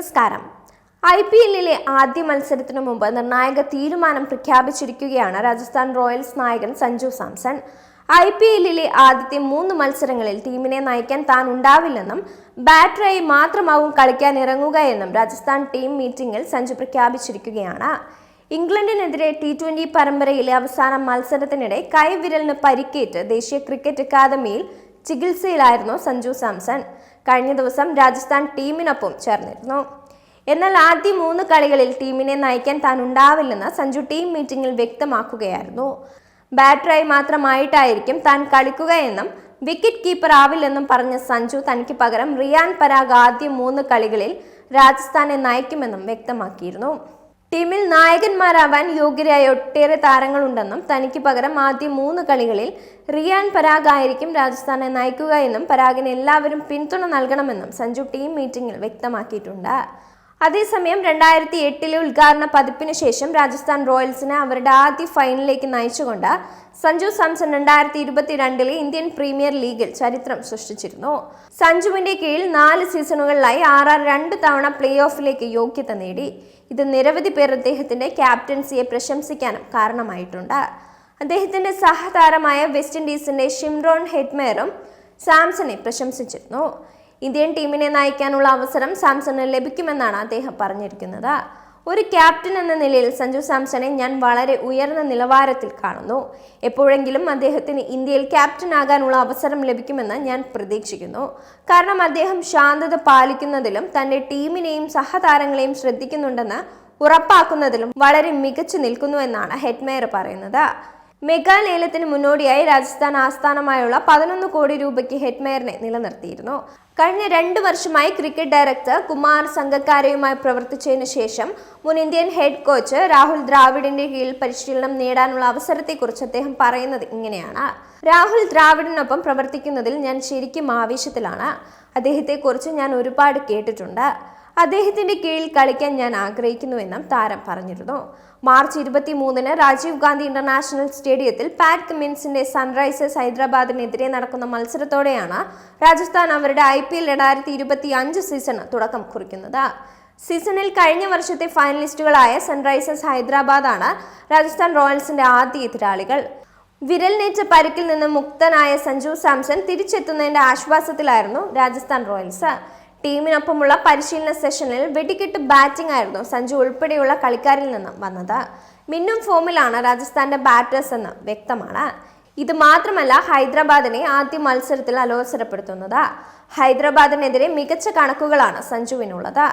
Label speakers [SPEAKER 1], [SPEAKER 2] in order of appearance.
[SPEAKER 1] നമസ്കാരം. I P എല്ലിലെ ആദ്യ മത്സരത്തിനു മുമ്പ് നിർണായക തീരുമാനം പ്രഖ്യാപിച്ചിരിക്കുകയാണ് രാജസ്ഥാൻ റോയൽസ് നായകൻ സഞ്ജു സാംസൺ. ഐ പി എല്ലിലെ ആദ്യത്തെ മൂന്ന് മത്സരങ്ങളിൽ ടീമിനെ നയിക്കാൻ താൻ ഉണ്ടാവില്ലെന്നും ബാറ്ററായി മാത്രമാവും കളിക്കാൻ ഇറങ്ങുക എന്നും രാജസ്ഥാൻ ടീം മീറ്റിംഗിൽ സഞ്ജു പ്രഖ്യാപിച്ചിരിക്കുകയാണ്. ഇംഗ്ലണ്ടിനെതിരെ ടി ട്വന്റി പരമ്പരയിലെ അവസാന മത്സരത്തിനിടെ കൈവിരലിന് പരിക്കേറ്റ് ദേശീയ ക്രിക്കറ്റ് അക്കാദമിയിൽ ചികിത്സയിലായിരുന്നു സഞ്ജു സാംസൺ. കഴിഞ്ഞ ദിവസം രാജസ്ഥാൻ ടീമിനൊപ്പം ചേർന്നിരുന്നു. എന്നാൽ ആദ്യ മൂന്ന് കളികളിൽ ടീമിനെ നയിക്കാൻ താൻ ഉണ്ടാവില്ലെന്ന് സഞ്ജു ടീം മീറ്റിംഗിൽ വ്യക്തമാക്കുകയായിരുന്നു. ബാറ്ററായി മാത്രമായിട്ടായിരിക്കും താൻ കളിക്കുകയെന്നും വിക്കറ്റ് കീപ്പർ ആവില്ലെന്നും പറഞ്ഞ സഞ്ജു തനിക്ക് പകരം റിയാൻ പരാഗ് ആദ്യ മൂന്ന് കളികളിൽ രാജസ്ഥാനെ നയിക്കുമെന്നും വ്യക്തമാക്കിയിരുന്നു. ടീമിൽ നായകന്മാരാവാൻ യോഗ്യരായ ഒട്ടേറെ താരങ്ങളുണ്ടെന്നും തനിക്ക് പകരം ആദ്യ മൂന്ന് കളികളിൽ റിയാൻ പരാഗ് ആയിരിക്കും രാജസ്ഥാനെ നയിക്കുക എന്നും പരാഗിന് എല്ലാവരും പിന്തുണ നൽകണമെന്നും സഞ്ജു ടീം മീറ്റിംഗിൽ വ്യക്തമാക്കിയിട്ടുണ്ട്. അതേസമയം രണ്ടായിരത്തി എട്ടിലെ ഉദ്ഘാടന പതിപ്പിന് ശേഷം രാജസ്ഥാൻ റോയൽസിനെ അവരുടെ ആദ്യ ഫൈനലിലേക്ക് നയിച്ചുകൊണ്ട് സഞ്ജു സാംസൺ രണ്ടായിരത്തി ഇരുപത്തിരണ്ടിലെ ഇന്ത്യൻ പ്രീമിയർ ലീഗിൽ ചരിത്രം സൃഷ്ടിച്ചിരുന്നു. സഞ്ജുവിന്റെ കീഴിൽ നാല് സീസണുകളിലായി ആർ രണ്ട് തവണ പ്ലേ ഓഫിലേക്ക് യോഗ്യത നേടി. ഇത് നിരവധി പേർ അദ്ദേഹത്തിന്റെ ക്യാപ്റ്റൻസിയെ പ്രശംസിക്കാനും കാരണമായിട്ടുണ്ട്. അദ്ദേഹത്തിന്റെ സഹതാരമായ വെസ്റ്റ് ഇൻഡീസിന്റെ ഷിംറോൺ ഹെഡ്മേറും സാംസണെ പ്രശംസിച്ചിരുന്നു. ഇന്ത്യൻ ടീമിനെ നയിക്കാനുള്ള അവസരം സാംസണിന് ലഭിക്കുമെന്നാണ് അദ്ദേഹം പറഞ്ഞിരിക്കുന്നത്. ഒരു ക്യാപ്റ്റൻ എന്ന നിലയിൽ സഞ്ജു സാംസണെ ഞാൻ വളരെ ഉയർന്ന നിലവാരത്തിൽ കാണുന്നു. എപ്പോഴെങ്കിലും അദ്ദേഹത്തിന് ഇന്ത്യയിൽ ക്യാപ്റ്റൻ ആകാനുള്ള അവസരം ലഭിക്കുമെന്ന് ഞാൻ പ്രതീക്ഷിക്കുന്നു. കാരണം അദ്ദേഹം ശാന്തത പാലിക്കുന്നതിലും തന്റെ ടീമിനെയും സഹതാരങ്ങളെയും ശ്രദ്ധിക്കുന്നുണ്ടെന്ന് ഉറപ്പാക്കുന്നതിലും വളരെ മികച്ചു നിൽക്കുന്നുവെന്നാണ് ഹെഡ്മേയർ പറയുന്നത്. മെഗാ ലേലത്തിന് മുന്നോടിയായി രാജസ്ഥാൻ ആസ്ഥാനമായുള്ള പതിനൊന്ന് കോടി രൂപയ്ക്ക് ഹെഡ്മെയറിനെ നിലനിർത്തിയിരുന്നു. കഴിഞ്ഞ രണ്ട് വർഷമായി ക്രിക്കറ്റ് ഡയറക്ടർ കുമാർ സംഘക്കാരയുമായി പ്രവർത്തിച്ചതിനു ശേഷം മുൻ ഇന്ത്യൻ ഹെഡ് കോച്ച് രാഹുൽ ദ്രാവിഡിന്റെ കീഴിൽ പരിശീലനം നേടാനുള്ള അവസരത്തെക്കുറിച്ച് അദ്ദേഹം പറയുന്നത് ഇങ്ങനെയാണ്. രാഹുൽ ദ്രാവിഡിനൊപ്പം പ്രവർത്തിക്കുന്നതിൽ ഞാൻ ശരിക്കും ആവേശത്തിലാണ്. അദ്ദേഹത്തെക്കുറിച്ച് ഞാൻ ഒരുപാട് കേട്ടിട്ടുണ്ട്. അദ്ദേഹത്തിന്റെ കീഴിൽ കളിക്കാൻ ഞാൻ ആഗ്രഹിക്കുന്നുവെന്നും താരം പറഞ്ഞിരുന്നു. മാർച്ച് ഇരുപത്തി മൂന്നിന് രാജീവ് ഗാന്ധി ഇന്റർനാഷണൽ സ്റ്റേഡിയത്തിൽ പാറ്റ് കമിൻസിന്റെ സൺറൈസേഴ്സ് ഹൈദരാബാദിനെതിരെ നടക്കുന്ന മത്സരത്തോടെയാണ് രാജസ്ഥാൻ അവരുടെ ഐ പി എൽ രണ്ടായിരത്തി ഇരുപത്തി അഞ്ച് സീസണ് തുടക്കം കുറിക്കുന്നത്. സീസണിൽ കഴിഞ്ഞ വർഷത്തെ ഫൈനലിസ്റ്റുകളായ സൺറൈസേഴ്സ് ഹൈദരാബാദാണ് രാജസ്ഥാൻ റോയൽസിന്റെ ആദ്യ എതിരാളികൾ. വിരലിനേറ്റ പരിക്കിൽ നിന്ന് മുക്തനായ സഞ്ജു സാംസൺ തിരിച്ചെത്തുന്നതിന്റെ ആശ്വാസത്തിലായിരുന്നു രാജസ്ഥാൻ റോയൽസ്. ടീമിനൊപ്പമുള്ള പരിശീലന സെഷനിൽ വെടിക്കെട്ട് ബാറ്റിംഗ് ആയിരുന്നു സഞ്ജു ഉൾപ്പെടെയുള്ള കളിക്കാരിൽ നിന്നും വന്നത്. മിന്നും ഫോമിലാണ് രാജസ്ഥാന്റെ ബാറ്റേഴ്സ് എന്ന് വ്യക്തമാണ്. ഇത് മാത്രമല്ല ഹൈദരാബാദിനെ ആദ്യ മത്സരത്തിൽ അലോസരപ്പെടുത്തുന്നത്. ഹൈദരാബാദിനെതിരെ മികച്ച കണക്കുകളാണ് സഞ്ജുവിനുള്ളത്.